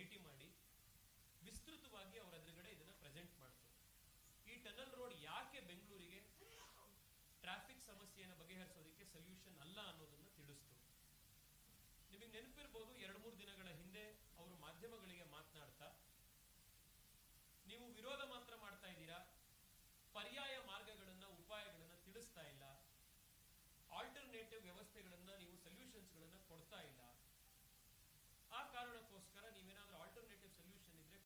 ಭೇಟಿ ಮಾಡಿ ವಿಸ್ತೃತವಾಗಿ ಅವರ ಎದುರುಗಡೆ ಇದನ್ನ ಪ್ರೆಸೆಂಟ್ ಮಾಡ್ತು ಈ ಟನಲ್ ರೋಡ್ ಯಾಕೆ ಬೆಂಗಳೂರಿಗೆ ಟ್ರಾಫಿಕ್ ಸಮಸ್ಯೆಯನ್ನು ಬಗೆಹರಿಸೋದಕ್ಕೆ ಸೊಲ್ಯೂಷನ್ ಅಲ್ಲ ಅನ್ನೋದನ್ನ ತಿಳಿಸ್ತು. ನಿಮಗೆ ನೆನಪಿರ್ಬೋದು, ಎರಡು ಮೂರು ದಿನಗಳ ಹಿಂದೆ ಅವರು ಮಾಧ್ಯಮಗಳಿಗೆ ಮಾತನಾಡ್ತಾ, ನೀವು ವಿರೋಧ ಮಾತ್ರ ಮಾಡ್ತಾ ಇದ್ದೀರಾ? ಪರ್ಯಾಯ ಮಾರ್ಗಗಳನ್ನ, ಉಪಾಯಗಳನ್ನ ತಿಳಿಸ್ತಾ ಇಲ್ಲ. ಆಲ್ಟರ್ನೇಟಿವ್ ವ್ಯವಸ್ಥೆಗಳನ್ನ ನೀವು